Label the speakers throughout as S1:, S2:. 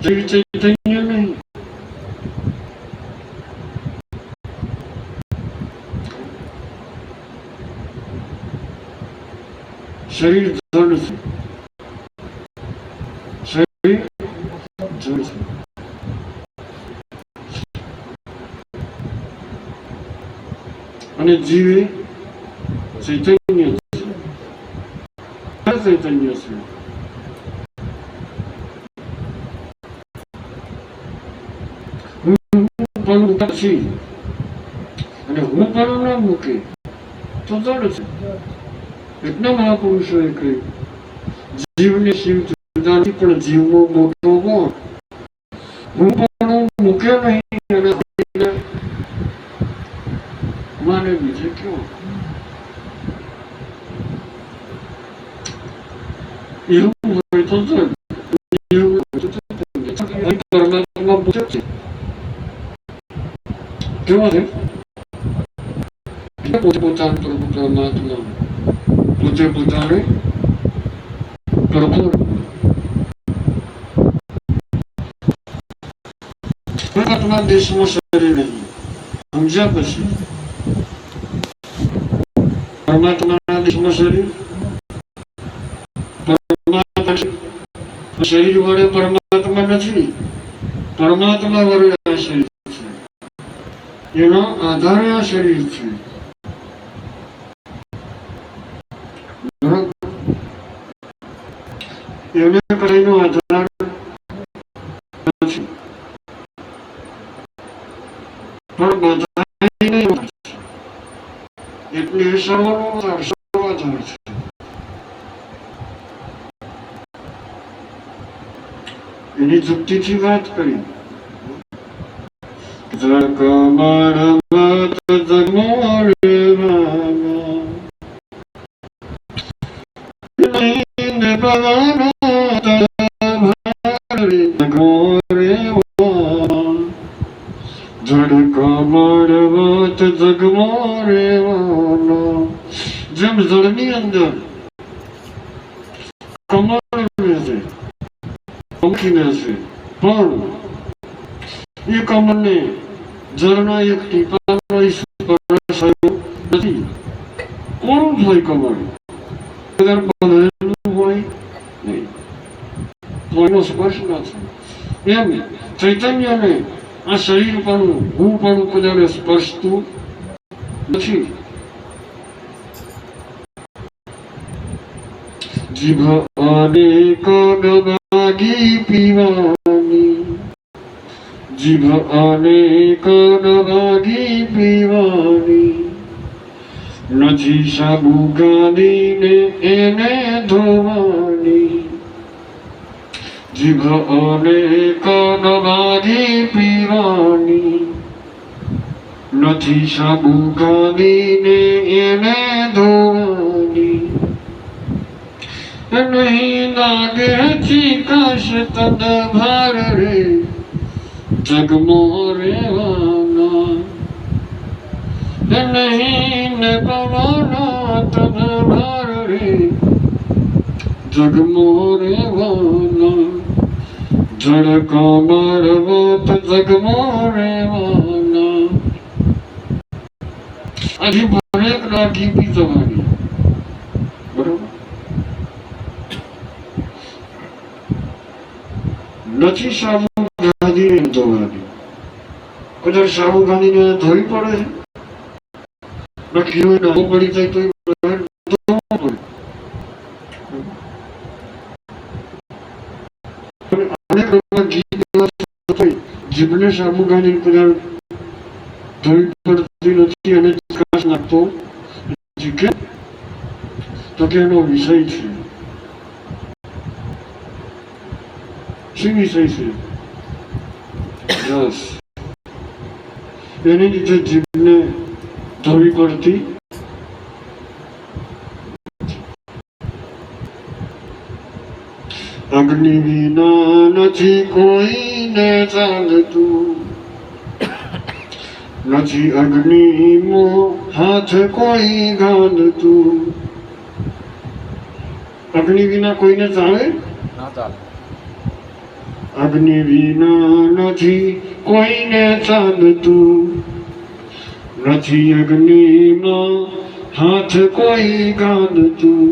S1: શ્રી ચૈતન્ય નહીં શરીર જડ છે શરીર જડ છે અને જીવે ચૈતન્ય છે ચૈતન્ય છે હું પણ પછી અને હું પણ ન મૂકી. તો જડ છે. એટલા મહાપુરુષોએ કહ્યું, જીવને શિવ જુદા પણ જીવનો મોટો કોણ? હું પણ મૂકે નહીં. અને માને બીજે ક્યો? એવું હોય તો જડ એવું હોય તો ચૈતન્ય. અહીં પરમાત્મા પોતે છે કેવા છે પોતે પોતાનું પ્રભુ પરમાત્મા પોતે પોતાને પ્રભુ પરમાત્મા દેશમાં શરીર નહીં સમજ્યા પછી પરમાત્માના દેશમાં શરીર પરમાત્મા શરીર વડે પરમાત્મા નથી પરમાત્મા વડે આ શરીર છે એનો આધાર આ શરીર છે બરાબર? એને કઈનો આધાર નથી પણ બધાને હોય છે. એટલે એ સર્વનો આધાર, સર્વાધાર છે એની યુક્તિથી શરીર છે. કમર મત આધાર મામા નહીં ભગવાનો તભારે જગમોરે વા જડ કમર મત જગમોરે વાના જેમ જળની અંદર કમળ છે છે પણ એ કમળને જળના એક ટીપાનો સ્પર્શ નથી. કોણ થઈ કમળ વગર બંધેલું હોય? નહીં. સ્પર્શ ના એમ ચૈતન્યને આ શરીર પણ હું પણ કદાચ સ્પર્શતું નથી. જીભ અનેક ગમાગી પીવાની જીભ અનેક ગમાગી પીવાની નથી સાબુ ગાંધીને એને ધોવાની જીભ અનેક ગમાગી પીવાની નથી સાબુ ગાંધીને એને ધોવાની નહીં લાગે ચીકાશ તદ ભાર રે જગમો રેવાના નહીં જગમો રેવાના જળ કમરવત જગમો રેવાના હજી ભરેક રાખી બી જવાની બરોબર નથી સાબુ ગાંધીને ધોવાની કદાચ સાબુ ગાંધીને થવી પડે? છે નક્કી હોય પડી જાય તો જીભને સાબુ ગાંધી કદાચ ધોવી પડતી નથી અને ચકાસ નાખતો નથી તો કે એનો વિષય છે. શું વિષય છે? રસ એની રીતે જીભને ધોવી પડતી અગ્નિ વિના નથી કોઈને ચાલતું. નથી અગ્નિ મો હાથ કોઈ ગાંધતું. અગ્નિ વિના કોઈને ચાલે?
S2: ના ચાલે.
S1: અગ્નિ વિના નથી, કોઈને ચાલતું નથી. અગ્નિમાં હાથ કોઈ ગાલતું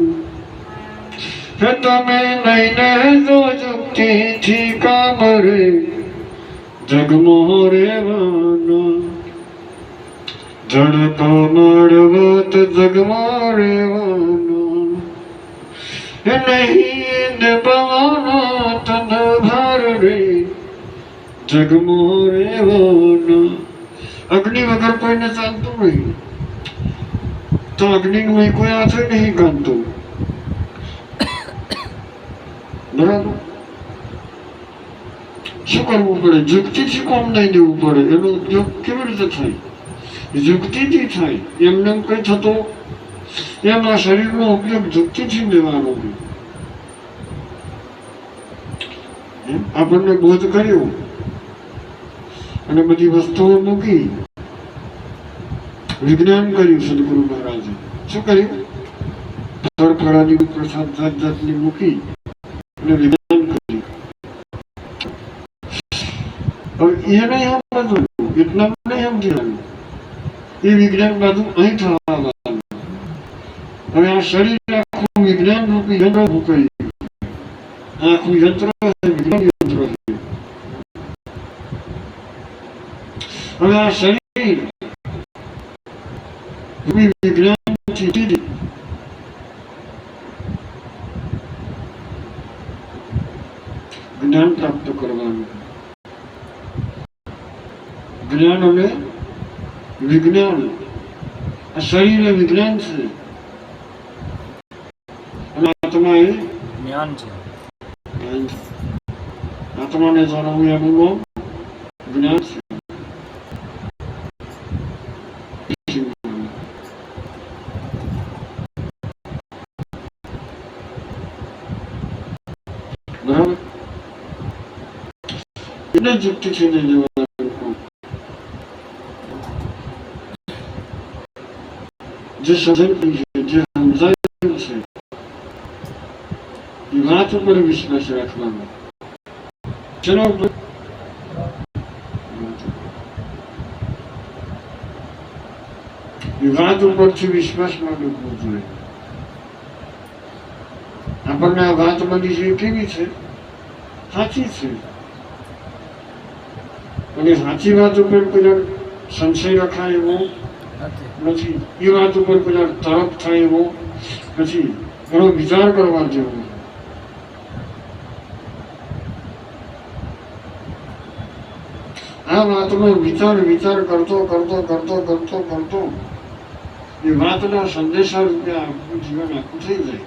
S1: તમે લઈને જો જુક્તિથી કામ રે જગમાં રહેવાના. જળ કમળવત જગમાં રેવાના નહીં પવનો તન ભાર રે. જગમાં રેવાના અગ્નિ વગર કોઈને ચાલતું નહીં. તો અગ્નિમાં કોઈ હાથે નહીં ગામતું બરાબર? શું કરવું પડે? યુક્તિથી કોમ નહીં દેવું પડે? એનો ઉપયોગ કેવી રીતે થાય? યુક્તિથી થાય. એમને કઈ થતો એમ શરીરનો ઉપયોગ યુક્તિથી લેવાનો આપણને બોધ કર્યો. અને બધી વસ્તુઓ મૂકી. વિજ્ઞાન કર્યું સદગુરુ મહારાજે. શું કર્યું? ફળ પ્રસાદ જાત જાતની મૂકી અને વિજ્ઞાન કર્યું. હવે એ નહીં બધું એટલા નહીં કહેવાનું. એ વિજ્ઞાન બાજુ અહીં થવા લાગ્યું. હવે શરીર આખું વિજ્ઞાન રૂપી યંત્ર ઊભું કર્યું આખું યંત્ર વિજ્ઞાન યંત્ર હવે આ શરીર જ્ઞાન પ્રાપ્ત કરવાનું જ્ઞાન અને વિજ્ઞાન આ શરીર વિજ્ઞાન છે અને આત્મા એ
S2: જ્ઞાન છે
S1: જ્ઞાન છે આત્માને જાણવું એનું નામ જ્ઞાન છે બરાબર એટલે જ યુક્તિ છે ને જવાનું જે સમજાયું છે જે સમજાયું છે એ વાત ઉપર વિશ્વાસ રાખવાનો ચલો વાત ઉપરથી વિશ્વાસ માંડવો જોઈએ આપણને આ વાત બની છે કેવી છે સાચી છે અને સાચી વાત ઉપર કોઈ સંશય રખાય એવો
S2: નથી
S1: એ વાત ઉપર પેલા તરફ થાય એવો નથી ઘણો વિચાર કરવા જેવો આ વાતનો વિચાર વિચાર કરતો કરતો કરતો કરતો કરતો, એ વાતના સંદેશા રૂપે આખું જીવન આખું થઈ જાય.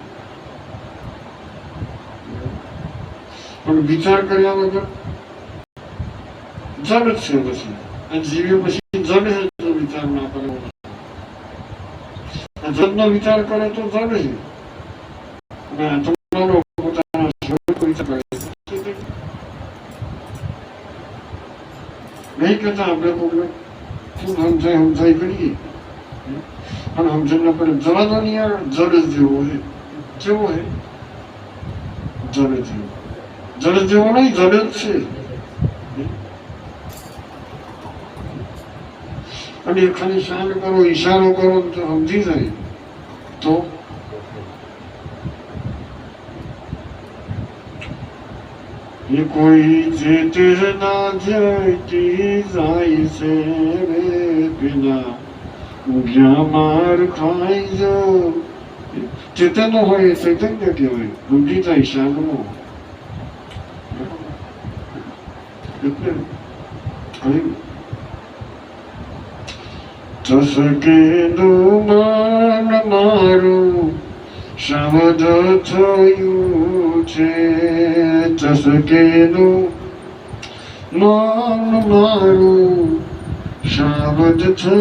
S1: પણ વિચાર કર્યા વગર જડ છે પછી. આ જીવ્યો પછી જડ છે તો વિચાર ના કરે આ જડનો વિચાર કરે તો જડ છે. અને આત્માનો પોતાના સ્વરૂપ વિચાર કરે તો જડ. નહીં કહેતા આપણે કોઈને શું સમજાય સમજાય કરીએ. પણ સમજણના પડે જવાનો નહીં આવે જડ જેવો હે કેવો હે જડ જેવો. જડ જેવો નહીં, જડ જ છે. અને ખાલી શાન કરો, ઈશારો કરો તો સમજી જાય. તો કોઈ જે ના જતી જાય છે રે બિના. માર ખાઈ જો. ચેતન હોય, ચૈતન્ય કહેવાય. ઊંઘી જાય શાનમાં એટલે કહ્યું માન મારું શબ્દ થયું છે ચસકેનું માન મારું શાબદ થયું